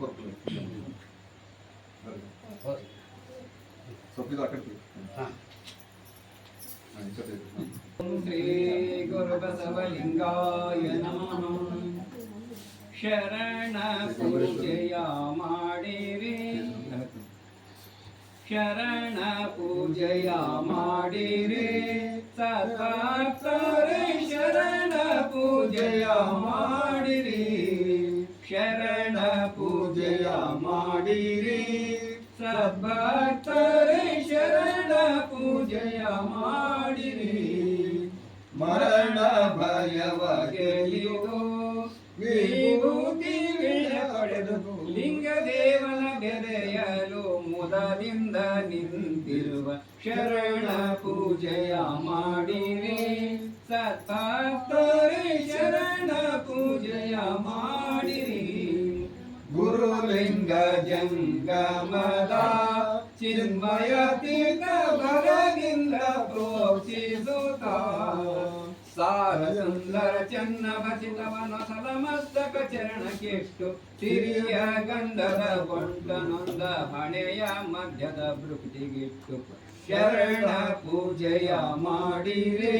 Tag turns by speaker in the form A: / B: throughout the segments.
A: ಹಾಕಿ
B: ಶ್ರೀ ಗುರು ಬಸವಲಿಂಗಾಯ ನಮಃ ಶರಣ ಪೂಜೆಯ ಮಾಡಿರಿ ಶರಣ ಪೂಜೆಯ ಮಾಡಿರಿ ಸತಾತ್ರೆ ಶರಣ ಪೂಜೆಯ ಮಾಡಿರಿ ಶರಣ ಸದ್ಭಕ್ತರೆ ಶರಣ ಪೂಜೆಯ ಮಾಡಿರಿ. ಮರಣ ಭಯವ ಗೆಲಿಯೋ ವಿಭೂತಿ ಪಡೆದು ಲಿಂಗದೇವನ ಬೆದೆಯಲು ಮುದದಿಂದ ನಿಂತಿರುವ ಶರಣ ಪೂಜೆಯ ಮಾಡಿರಿ. ಸತ್ತಾತ್ತರೆ ಶರಣ ಪೂಜೆಯ ಮಾಡಿರಿ ಜಂಗಮದ ಚಿನ್ಮಯ ತೀರ್ಥ ಬರಗಿಂದ ಪ್ರೋಕ್ಷಿಸುತ್ತ. ಸಾರ ಸುಂದರ ಚನ್ನ ಬಚಿತವನ ಸಲಮಸ್ತಕ ಚರಣ ಕೆಟ್ಟು ಸಿರಿಯ ಗಂಧದ ಕೊಂಡನೊಂದ ಹಣೆಯ ಮಧ್ಯದ ಭೃಕ್ತಿಗಿಟ್ಟು ಶರಣ ಪೂಜೆಯ ಮಾಡಿರೆ.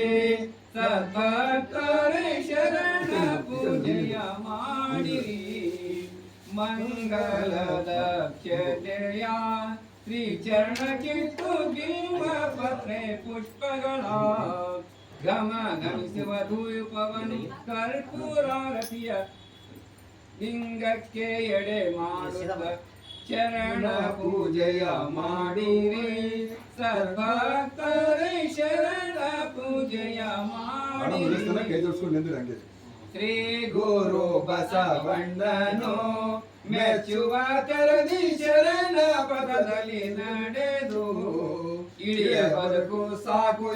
B: ಸದ್ಭಕ್ತರೆ ಶರಣ ಪೂಜೆಯ ಮಂಗಲದ ಕ್ಷತೆಯ ಶ್ರೀ ಚರಣ ಕಿತ್ತು ಭೀಮ ಪತ್ರೆ ಪುಷ್ಪಗಳ ಗಮ ಗಮಿಸುವ ಧೂಪವನು ಕರ್ಪೂರಾರತಿಯ ಲಿಂಗಕ್ಕೆ ಎಡೆ ಮಾಡುವ ಚರಣ ಪೂಜೆಯ ಮಾಡಿರಿ. ಸರ್ವಕರೆ ಶರಣ ಪೂಜೆಯ ಮಾಡಿರಿ. ಶ್ರೀ ಗುರು ಬಸವಣ್ಣನು ಮೆಚ್ಚುವ ತೆರದಿ ಶರಣ ಪದದಲ್ಲಿ ನಡೆದು, ಇಳಿಯ ಬದುಕು ಸಾಕು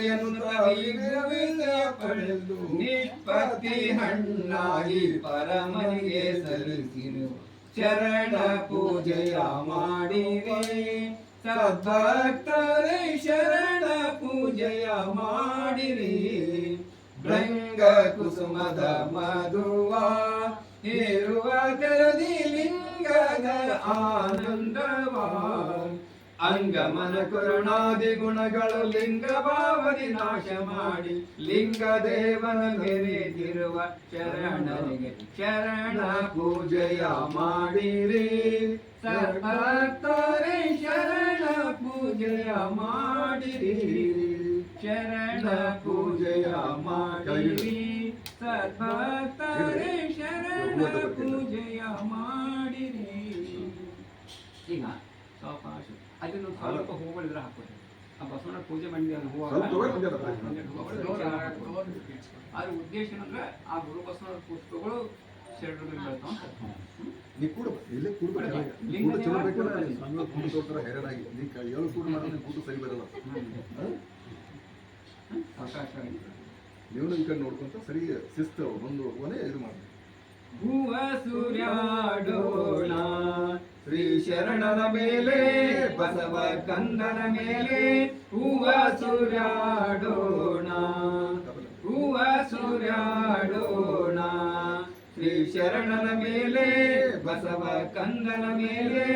B: ವಿಗ್ರಹವಿಂದ ಪಡೆದು, ನಿಷ್ಪತ್ತಿ ಹಣ್ಣಾಗಿ ಪರಮನಿಗೆ ಸಲ್ಲಿಸಿರು. ಶರಣ ಪೂಜೆಯ ಮಾಡಿರಿ ಸದ್ಭಕ್ತರೇ ಶರಣ ಪೂಜೆಯ ಮಾಡಿರಿ. ಭೃಂಗ ಕುಸುಮದ ಮಧುವ ಇರುವ ತೆರದಿ ಲಿಂಗದ ಆನಂದವ. ಅಂಗಮನ ಕರುಣಾದಿ ಗುಣಗಳು ಲಿಂಗ ಭಾವದಿ ನಾಶ ಮಾಡಿ ಲಿಂಗ ದೇವನ ಮೆರೆದಿರುವ ಶರಣನಿಗೆ ಶರಣ ಪೂಜೆಯ ಮಾಡಿರಿ. ಸರ್ವತ್ತರೆ ಶರಣ ಪೂಜೆಯ ಮಾಡಿರಿ. ಶರಣ ಪೂಜೆಯ ಮಾಡಿರಿ. ಸರ್ವತ್ತರೆ ಶರಣ ಪೂಜೆಯ ಮಾಡಿರಿ. ಈಗ ಸ್ವಲ್ಪ ಅದನ್ನು ಸ್ವಲ್ಪ ಹೂಗಳಿದ್ರೆ ಹಾಕ್ಕೊಡಿ ಆ ಬಸವಣ್ಣ ಪೂಜೆ ಮಾಡಿ ಅಲ್ಲಿ ಹೂವು
A: ಸ್ವಲ್ಪ ತಗೊಳ್ಳಿ, ಒಂದೇ ಸ್ವಲ್ಪ.
B: ಒಂದೇ ಹೂವು ದೂರ ಹಾಕ್ಕೊಡಿ. ಅದ್ರ ಉದ್ದೇಶ ಏನಂದ್ರೆ ಆ ಗುರು ಬಸವಣ್ಣ ಪುಷ್ಪಗಳು ಶರಣರಿಗೆ ಬೆಳ್ತಾವ ಅಂತ.
A: ನೀ ಕೂಡ ಇಲ್ಲೇ ಕೂಡ ಚಲೋ ಬೇಕಲ್ಲ ಸಂಘ ಕೂಡು ತೋರ್ತಾರ ಹೈರಾಣಾಗಿ. ನೀ ಕ- ಏಳು ಕೂಡು ಮಾಡಿದ್ರೆ ನೀನ್ ಸರಿ ಬರಲ್ಲ.
B: ಇದೆ.
A: ನೀವು ಈ ಕಡೆ ನೋಡ್ಕೊಂತ ಸರಿ ಶಿಸ್ತು ಒಂದು ಒನೆ ಇದು ಮಾಡಿ
B: ಭುವ ಸೂರ್ಯಾಡೋಣ ಶ್ರೀ ಶರಣನ ಮೇಲೆ ಬಸವ ಕಂದನ ಮೇಲೆ ಹೂವ ಸೂರ್ಯಾಡೋಣ ಹೂವ ಸೂರ್ಯಾಡೋಣ ಶ್ರೀ ಶರಣನ ಮೇಲೆ ಬಸವ ಕಂದನ ಮೇಲೆ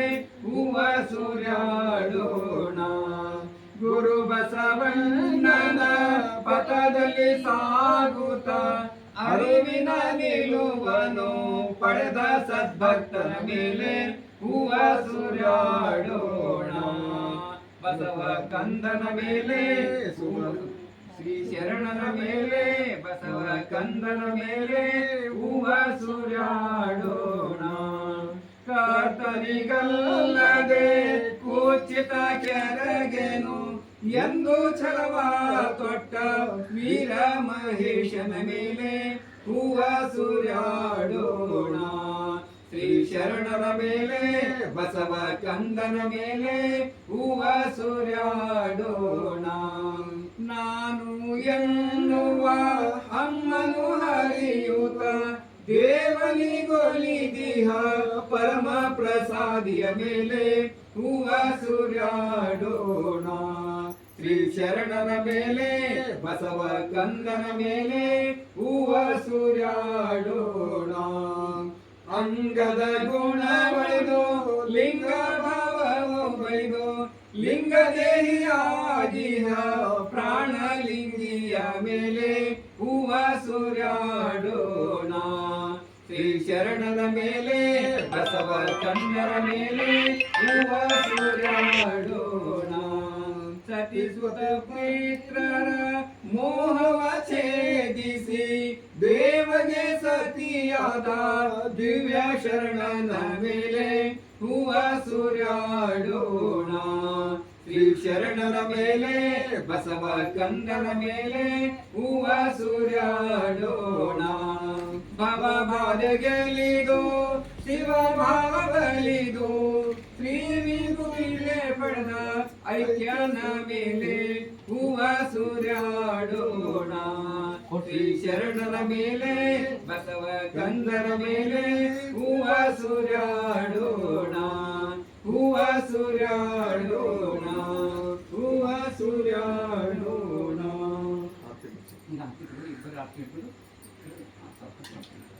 B: ಹೂವ ಸೂರ್ಯಾಡೋಣ ಗುರು ಬಸವಣ್ಣನ ಪಥದಲ್ಲಿ ಸಾಗುತ್ತ ಅರಿವಿನ ನಿಲುವನು ಪಡೆದ ಸದ್ಭಕ್ತನ ಮೇಲೆ ಹೂವ ಸುರಾಡೋಣ ಬಸವ ಕಂದನ ಮೇಲೆ ಶ್ರೀ ಶರಣನ ಮೇಲೆ, ಬಸವ ಕಂದನ ಮೇಲೆ ಹೂವ ಸುರಾಡೋಣ ಕರ್ತನಿಗಲ್ಲದೆ ಕೂಚಿತ ಕೆರಗೆನು ಎಂದು ಛಲವ ತೊಟ್ಟ ವೀರ ಮಹೇಶನ ಮೇಲೆ ಹೂವ ಸೂರ್ಯಾಡೋಣ. ಶ್ರೀ ಶರಣರ ಮೇಲೆ, ಬಸವ ಕಂದನ ಮೇಲೆ ಹೂವ ಸುರ್ಯಾಡೋಣ. ನಾನು ಎನ್ನುವ ಅಮ್ಮನು ಹರಿಯೂತ, ದೇವನಿಗೊಲಿದಿಹ ಪರಮ ಪ್ರಸಾದಿಯ ಮೇಲೆ ಹೂವ ಸೂರ್ಯಾಡೋಣ. ಶ್ರೀ ಶರಣನ ಮೇಲೆ, ಬಸವ ಕಂದನ ಮೇಲೆ, ಹೂವ ಸೂರ್ಯಾಡೋಣ. ಅಂಗದ ಗುಣ ಬಳಿದು, ಲಿಂಗ ಭಾವ ಬಳಿದು, ಲಿಂಗ ದೇಹಿಯಾಗಿನ ಪ್ರಾಣ ಲಿಂಗಿಯ ಮೇಲೆ ಹೂವ ಸೂರ್ಯಾಡೋಣ. ಶ್ರೀ ಶರಣನ ಮೇಲೆ, ಬಸವ ಕಂದನ ಮೇಲೆ ಹೂವ ಸೂರ್ಯಾಡೋಣ. ಸತಿಸುತ ಪವಿತ್ರರ ಮೋಹವ ಛೇದಿಸಿ ದೇವಗೆ ಸತಿಯಾದ ದಿವ್ಯ ಶರಣನ ಮೇಲೆ ಹೂವ ಸೂರ್ಯಾಡೋಣ. ಶ್ರೀ ಶರಣನ ಮೇಲೆ, ಬಸವ ಕಂದನ ಮೇಲೆ ಹೂವ ಸೂರ್ಯಾಡೋಣ. ಭವ ಬಾಧೆಗೆಲಿದು, ಶಿವ ಭಾವ ಬಲಿದು ಶ್ರೀ ವಿಭುವಿಲೆ ಪಡೆದ ಐಕ್ಯನ ಮೇಲೆ ಹೂವ ಸೂರ್ಯಾಡೋಣ. ಶ್ರೀ ಶರಣರ ಮೇಲೆ, ಬಸವ ಕಂದರ ಮೇಲೆ ಹೂವ ಸೂರ್ಯಾಡೋಣ. ಹೂವ ಸೂರ್ಯಾಡೋಣ, ಹೂವ ಹಾಕಿದ್ರು ಇಬ್ಬರು.